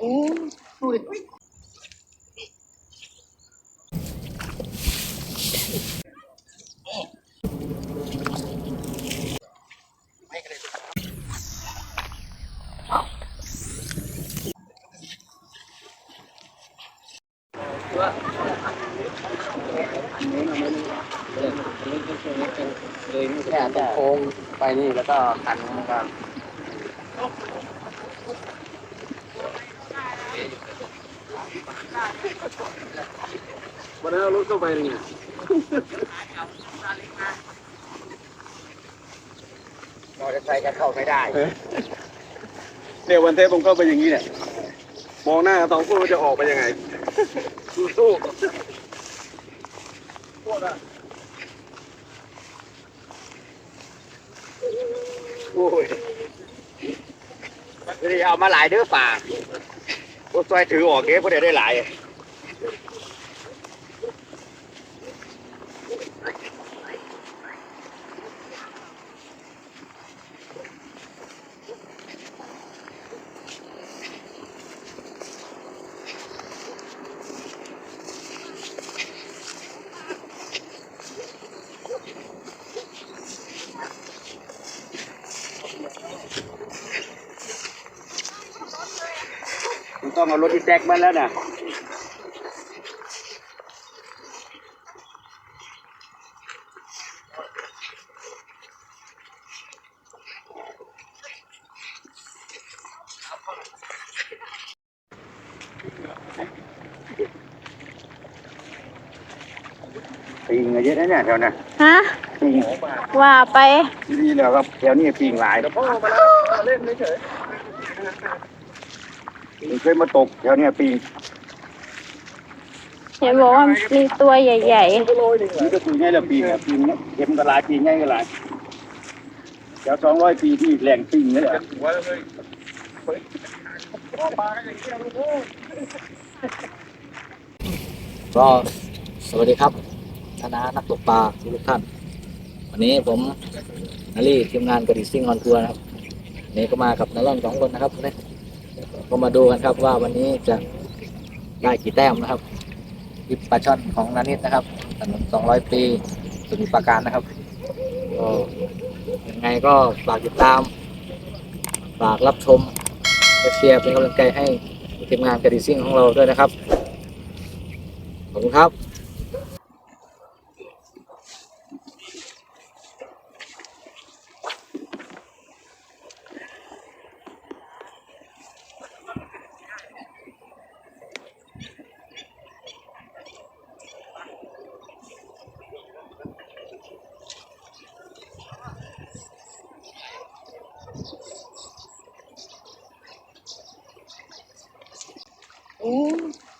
โอ้ดูดิเลยแค่ตรงโค้งไปนี่แล้วก็หันกัน วันนั้นเรารถเข้าไปนี่มอเตอร์ไซค์จะเข้าไม่ได้เนี่ยวันเทปผมเข้าไปอย่างนี้เนี่ย มองหน้าสองคนว่าจะออกไปยังไง สู้ๆโคตรอะโอ้ยไม่ได้เอามาหลายเด้อป่า รถไฟถือออกเก๊พอได้ได้หลาย เอารถที่แจ็คมาแล้วนะปิงเยอะนะเนี่ยแถวนั้นฮะปิงว่าไปดีแล้วครับแถวนี้ปิงหลายแล้วพ่อมาแล้วเล่นเฉย เคยมาตกแถวเนี้ยปิงเห็นบอกว่ามีตัวใหญ่นี่ก็ปีง่ายละปีอะปีนี้เข็มกระลายปีง่ายกระลายเดี๋ยวสองร้อยปีที่แหล่งปีนี่แหละก็สวัสดีครับคณะนักตกปลาทุกท่าน วันนี้ผมนารีทีมงานกระดิ่งซิ่งออนทัวร์นะครับวันนี่ก็มากับนาล่อนสองคนนะครับเนี่ย ก็มาดูกันครับว่าวันนี้จะได้กี่แต้มนะครับทิปปลาช่อนของนานิดนะครับถนน200ปีสมุทรปราการนะครับก็ยังไงก็ฝากติดตาม ฝากรับชมและเชียร์เป็นกำลังใจให้ทีมงานกระดิซิ่งของเราด้วยนะครับ ขอบคุณครับ ๆโอ้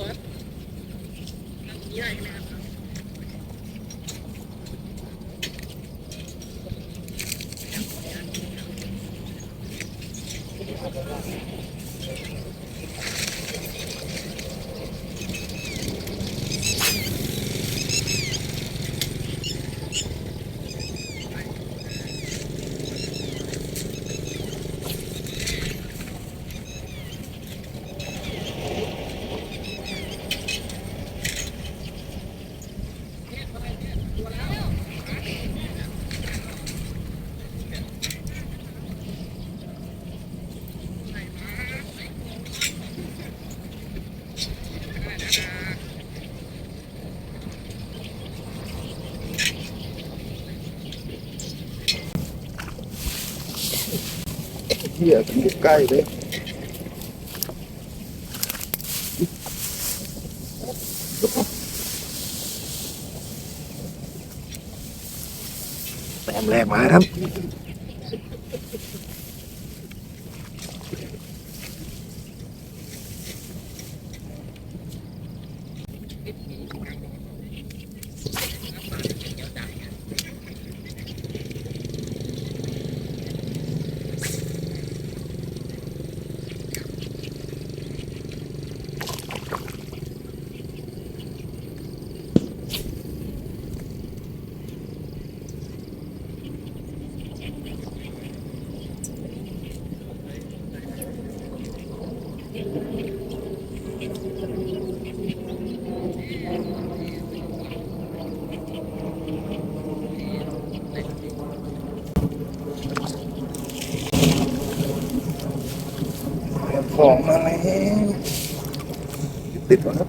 วะไล่จับเลยโหี้ยมันอยู่ใกล้เลยแต้มแรกมาครับ ติดก่อนครับ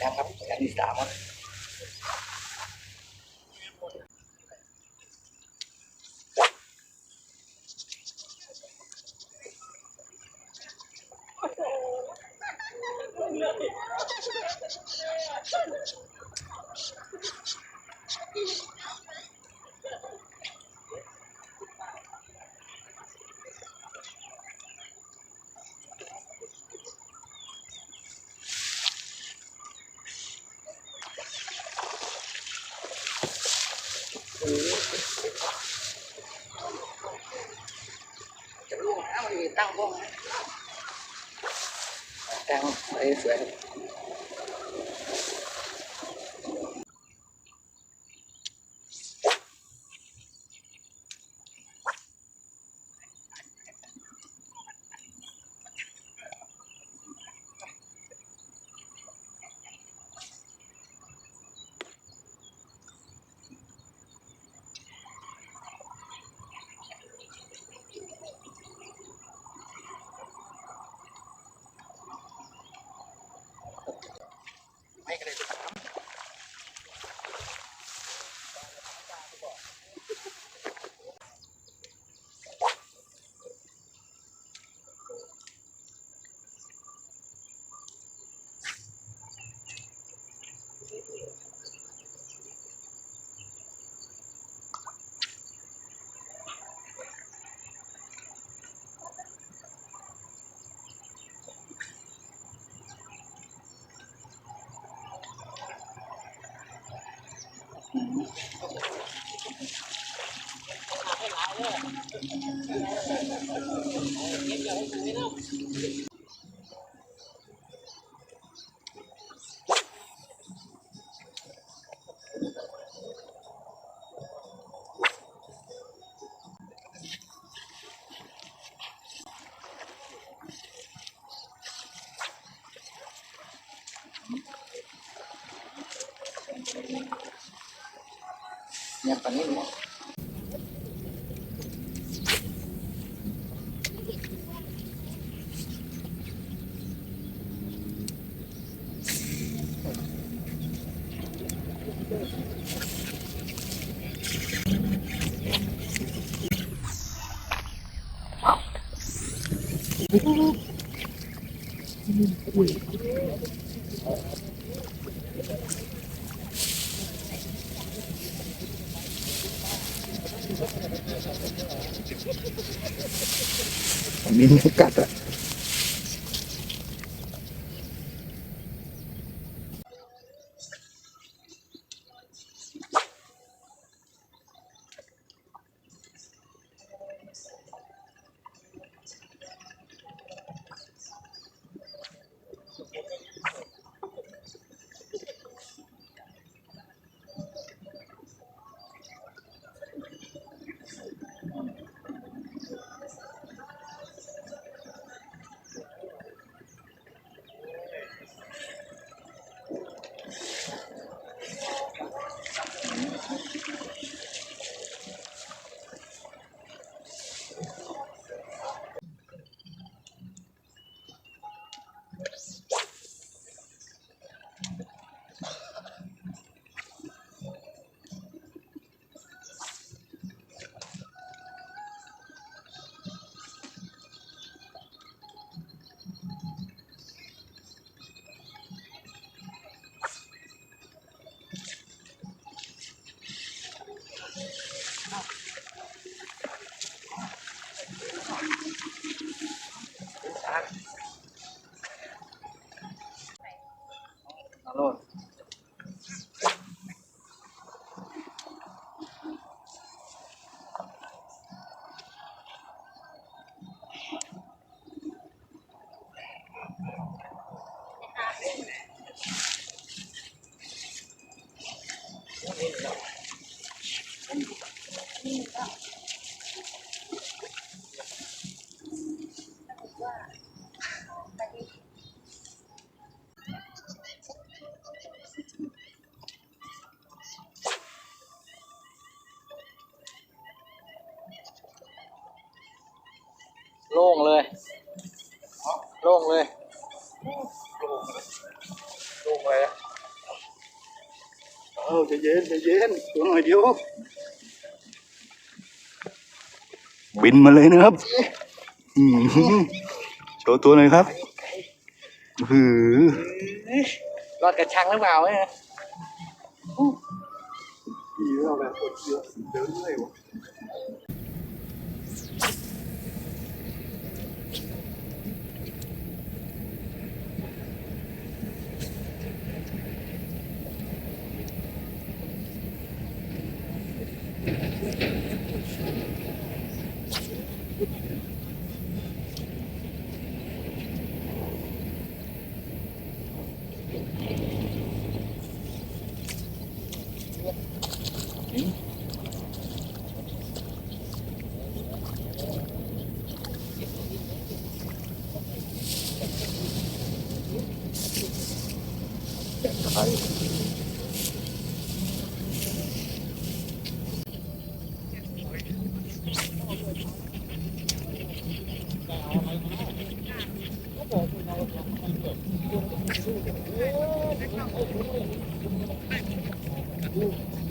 ยังครับยังที่สามครับ จะล่วงนะมันมีตั้งวงนะแต้งไว้สวย เนี่ ยตอนนี้เนี่ย เมีงูกัด ย็นใจเย็นตัวหน่อยเดียวบินมาเลยนะครับโชว์ตัวหน่อยครับหือรอดกระชังหรือเปล่าเนี่ยดีแล้วแบบปวดเยอะเดินเลยวะ แป้ง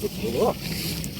ได้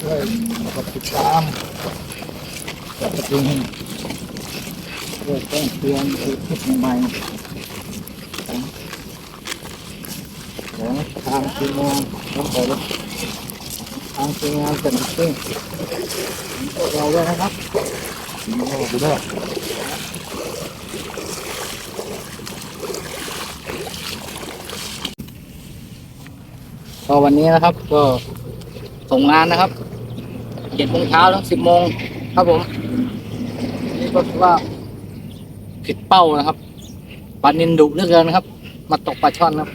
ช่วยกดติดตามกดกระดิ่งเพื่อแจ้งเตือนคลิปใหม่ๆของของทางทีมงานของผมทางทีมงานเป็นซึ่งพวกเราด้วยนะครับโอ้ดูได้ ก็วันนี้นะครับ ก็ส่งงานนะครับเจ็ดโมงเช้าถึงสิบโมงครับผมนี่ก็ถือว่าผิดเป้านะครับปลานินดุเหลือเกินครับ มาตกปลาช่อนครับ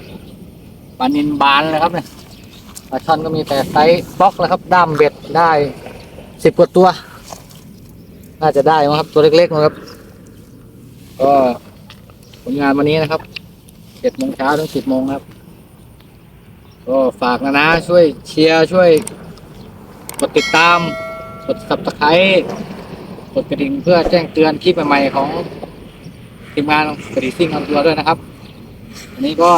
ปลานินบานเลยครับเนี่ยปลาช่อนก็มีแต่ไซส์บล็อกแล้วครับ ด้ามเบ็ดได้สิบกว่าตัว น่าจะได้มั้งครับ ตัวเล็กๆนะครับ ก็ผลงานวันนี้นะครับเจ็ดโมงเช้าถึงสิบโมงครับ ก็ฝากนะนะช่วยเชียร์ช่วยกดติดตามกดสับสไครต์กดกระดิ่งเพื่อแจ้งเตือนคลิปใหม่ๆของทีมงานกระดิ่งของอันตัวด้วยนะครับอันนี้ก็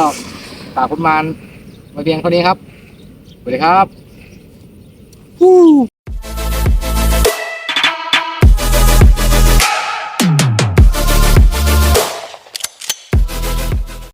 ฝากผลงานมาเพียงเท่านี้ครับสวัสดีครับ